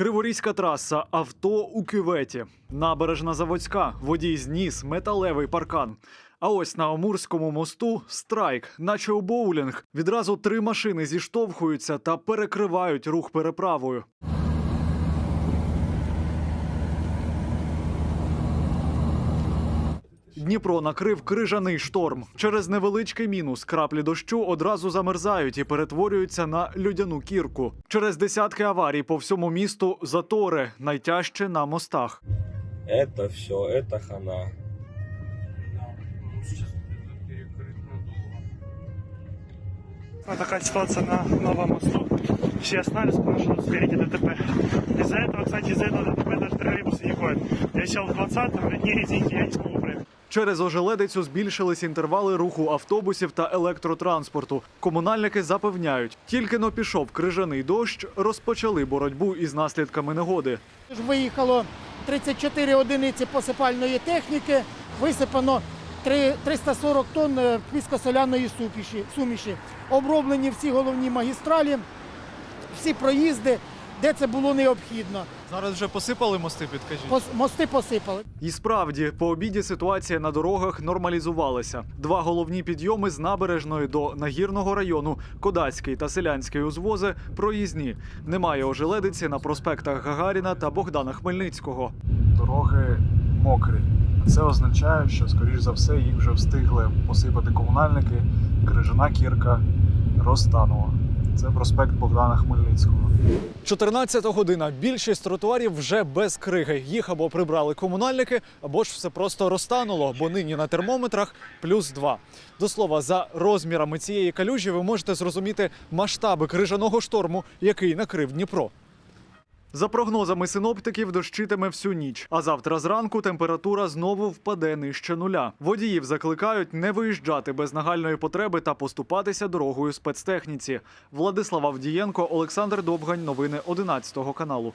Криворізька траса, авто у кюветі. Набережна Заводська, водій зніс, металевий паркан. А ось на Амурському мосту страйк, наче у боулінг. Відразу три машини зіштовхуються та перекривають рух переправою. Дніпро накрив крижаний шторм. Через невеличкий мінус краплі дощу одразу замерзають і перетворюються на людяну кірку. Через десятки аварій по всьому місту затори, найтяжче на мостах. Это все, это хана. Вот такая ситуация на новом мосту. Все остановились, потому что спереди ДТП. Из-за этого, кстати, из-за этого ДТП даже троллейбусы не ходят. Я сел в 20-м, вернее, извините, я не смогу проехать. Через ожеледицю збільшились інтервали руху автобусів та електротранспорту. Комунальники запевняють, тільки но пішов крижаний дощ, розпочали боротьбу із наслідками негоди. Виїхало 34 одиниці посипальної техніки, висипано три- 340 тонн е, піскосоляної суміші, суміші. Оброблені всі головні магістралі, всі проїзди, де це було необхідно. Зараз вже посипали мости, підкажіть. Пос- Мости посипали. І справді, по обіді ситуація на дорогах нормалізувалася. Два головні підйоми з набережної до нагірного району, Кодацький та Селянський узвози проїзні. Немає ожеледиці на проспектах Гагаріна та Богдана Хмельницького. Дороги мокрі. Це означає, що, скоріш за все, їх вже встигли посипати комунальники. Крижана кірка розтанула. Це проспект Богдана Хмельницького. 14 година. Більшість тротуарів вже без криги. Їх або прибрали комунальники, або ж все просто розтануло, бо нині на термометрах плюс два. До слова, за розмірами цієї калюжі ви можете зрозуміти масштаби крижаного шторму, який накрив Дніпро. За прогнозами синоптиків, дощитиме всю ніч. А завтра зранку температура знову впаде нижче нуля. Водіїв закликають не виїжджати без нагальної потреби та поступатися дорогою спецтехніці. Владислав Авдієнко, Олександр Довгань. Новини 11 каналу.